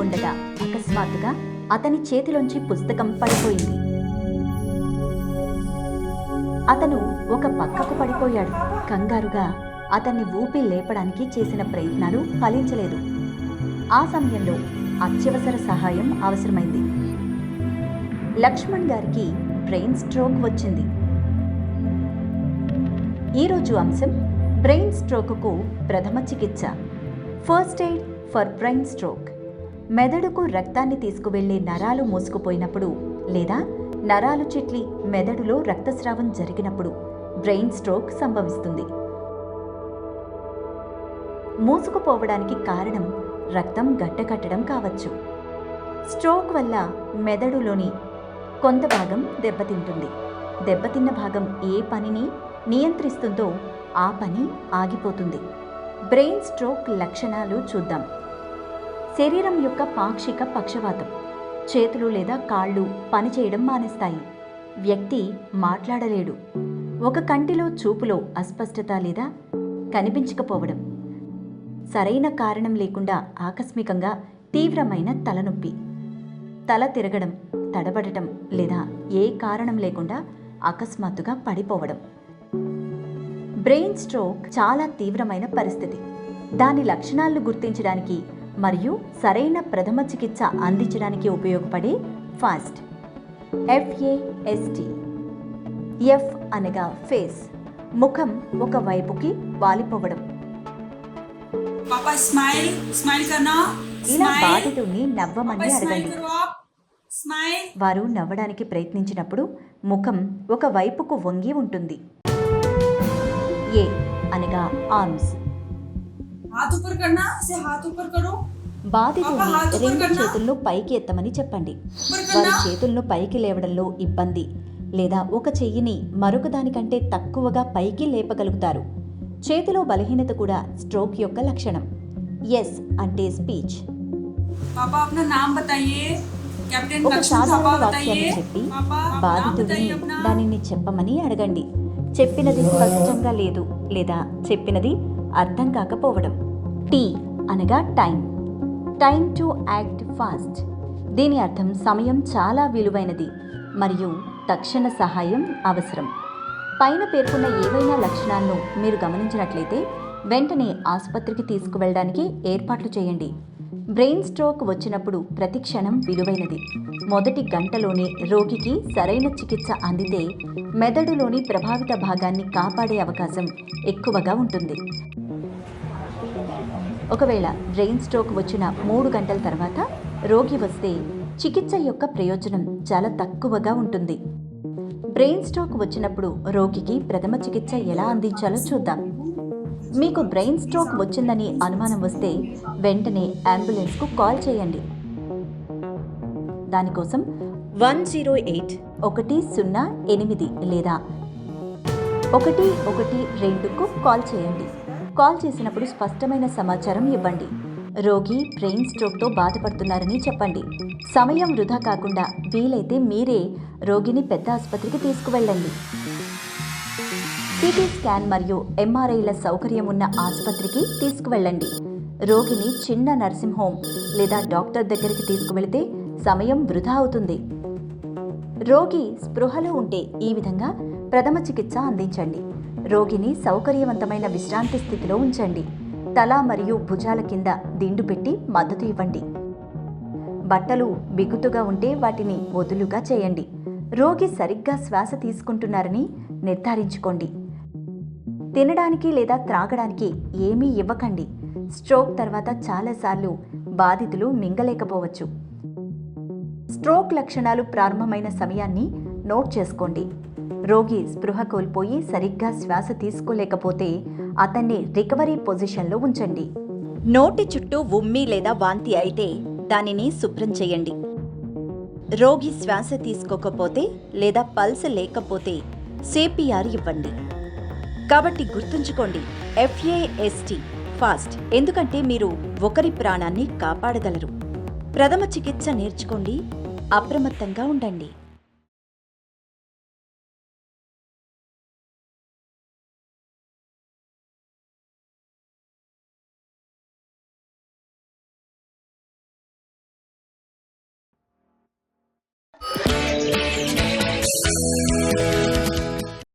ఉండగా అకస్మాత్తుగా అతని చేతిలోంచి పుస్తకం పడిపోయింది. అతను ఒక పక్కకు పడిపోయాడు. కంగారుగా అతన్ని ఊపి లేపడానికి చేసిన ప్రయత్నాలు ఫలించలేదు. ఆ సమయంలో అత్యవసర సహాయం అవసరమైంది. లక్ష్మణ్ గారికి బ్రెయిన్ స్ట్రోక్ వచ్చింది. ఈరోజు అంశం బ్రెయిన్ స్ట్రోక్కు ప్రథమ చికిత్స. First aid for brain stroke. మెదడుకు రక్తాన్ని తీసుకువెళ్ళే నరాలు మూసుకుపోయినప్పుడు లేదా నరాలు చిట్లి మెదడులో రక్తస్రావం జరిగినప్పుడు బ్రెయిన్ స్ట్రోక్ సంభవిస్తుంది. మూసుకుపోవడానికి కారణం రక్తం గడ్డకట్టడం కావచ్చు. స్ట్రోక్ వల్ల మెదడులోని కొంత భాగం దెబ్బతింటుంది. దెబ్బతిన్న భాగం ఏ పనిని నియంత్రిస్తుందో ఆ పని ఆగిపోతుంది. బ్రెయిన్ స్ట్రోక్ లక్షణాలు చూద్దాం. శరీరం యొక్క పాక్షిక పక్షవాతం. చేతులు లేదా కాళ్ళు పనిచేయడం మానేస్తాయి. వ్యక్తి మాట్లాడలేడు. ఒక కంటిలో చూపులో అస్పష్టత లేదా కనిపించకపోవడం. సరైన కారణం లేకుండా ఆకస్మికంగా తీవ్రమైన తలనొప్పి. తల తిరగడం తడబడటం లేదా ఏ కారణం లేకుండా అకస్మాత్తుగా పడిపోవడం. బ్రెయిన్ స్ట్రోక్ చాలా తీవ్రమైన పరిస్థితి. దాని లక్షణాలను గుర్తించడానికి మరియు సరైన ప్రథమ చికిత్స అందించడానికి ఉపయోగపడే FAST. F A S T F అనగా ఫేస్. ముఖం ఒక వైపుకి వాలిపోవడం. ఇలా బాధితుడిని నవ్వమని అడగండి. వారు నవ్వడానికి ప్రయత్నించినప్పుడు ముఖం ఒక వైపుకు వంగి ఉంటుంది. ఏ అనగా ఆర్మ్స్ బాధితుల్ని రెండు చేతుల్లో పైకి ఎత్తమని చెప్పండి. వారి చేతులను పైకి లేవడంలో ఇబ్బంది. లేదా ఒక చెయ్యిని మరొక దానికంటే తక్కువగా పైకి లేపగలుగుతారు. చేతిలో బలహీనత కూడా స్ట్రోక్ యొక్క లక్షణం. ఎస్ అంటే స్పీచ్ ఒక సాధారణ వాక్యాన్ని చెప్పి బాధితుడిని దానిని చెప్పమని అడగండి. చెప్పినది స్పష్టంగా లేదు. లేదా చెప్పినది అర్థం కాకపోవడం. టీ అనగా time time to act fast. దీని అర్థం సమయం చాలా విలువైనది మరియు తక్షణ సహాయం అవసరం. పైన పేర్కొన్న ఏవైనా లక్షణాలను మీరు గమనించినట్లయితే వెంటనే ఆసుపత్రికి తీసుకువెళ్ళడానికి ఏర్పాట్లు చేయండి. బ్రెయిన్ స్ట్రోక్ వచ్చినప్పుడు ప్రతి క్షణం విలువైనది. మొదటి గంటలోనే రోగికి సరైన చికిత్స అందితే మెదడులోని ప్రభావిత భాగాన్ని కాపాడే అవకాశం ఎక్కువగా ఉంటుంది. ఒకవేళ బ్రెయిన్ స్ట్రోక్ వచ్చిన మూడు గంటల తర్వాత రోగి వస్తే చికిత్స యొక్క ప్రయోజనం చాలా తక్కువగా ఉంటుంది. బ్రెయిన్ స్ట్రోక్ వచ్చినప్పుడు రోగికి ప్రథమ చికిత్స ఎలా అందించాలో చూద్దాం. మీకు బ్రెయిన్ స్ట్రోక్ వచ్చిందని అనుమానం వస్తే వెంటనే అంబులెన్స్కు కాల్ చేయండి. దానికోసం వన్ జీరో ఎయిట్ ఒకటి సున్నా ఎనిమిది లేదా ఒకటి ఒకటి రెండుకు కాల్ చేయండి. కాల్ చేసినప్పుడు స్పష్టమైన సమాచారం ఇవ్వండి. రోగి బ్రెయిన్ స్ట్రోక్తో బాధపడుతున్నారని చెప్పండి. సమయం వృధా కాకుండా వీలైతే మీరే రోగిని పెద్ద ఆసుపత్రికి తీసుకువెళ్ళండి. సిటీ స్కాన్ మరియు ఎంఆర్ఐల సౌకర్యం ఉన్న ఆసుపత్రికి తీసుకువెళ్ళండి. రోగిని చిన్న నర్సింగ్ హోమ్ లేదా డాక్టర్ దగ్గరికి తీసుకువెళితే సమయం వృధా అవుతుంది. రోగి స్పృహలో ఉంటే ఈ విధంగా ప్రథమ చికిత్స అందించండి. రోగిని సౌకర్యవంతమైన విశ్రాంతి స్థితిలో ఉంచండి. తల మరియు భుజాల కింద దిండు పెట్టి మద్దతు ఇవ్వండి. బట్టలు బిగుతుగా ఉంటే వాటిని వదులుగా చేయండి. రోగి సరిగ్గా శ్వాస తీసుకుంటున్నారని నిర్ధారించుకోండి. తినడానికి లేదా త్రాగడానికి ఏమీ ఇవ్వకండి. స్ట్రోక్ తర్వాత చాలాసార్లు బాధితులు మింగలేకపోవచ్చు. స్ట్రోక్ లక్షణాలు ప్రారంభమైన సమయాన్ని నోట్ చేసుకోండి. రోగి స్పృహ కోల్పోయి సరిగ్గా శ్వాస తీసుకోలేకపోతే అతన్ని రికవరీ పొజిషన్లో ఉంచండి. నోటి చుట్టూ ఉమ్మి లేదా వాంతి అయితే దానిని శుభ్రం చేయండి. రోగి శ్వాస తీసుకోకపోతే లేదా పల్స్ లేకపోతే సిపిఆర్ ఇవ్వండి. కాబట్టి గుర్తుంచుకోండి ఎఫ్ఏఎస్టి ఫాస్ట్. ఎందుకంటే మీరు ఒకరి ప్రాణాన్ని కాపాడగలరు. ప్రథమ చికిత్స నేర్చుకోండి అప్రమత్తంగా ఉండండి.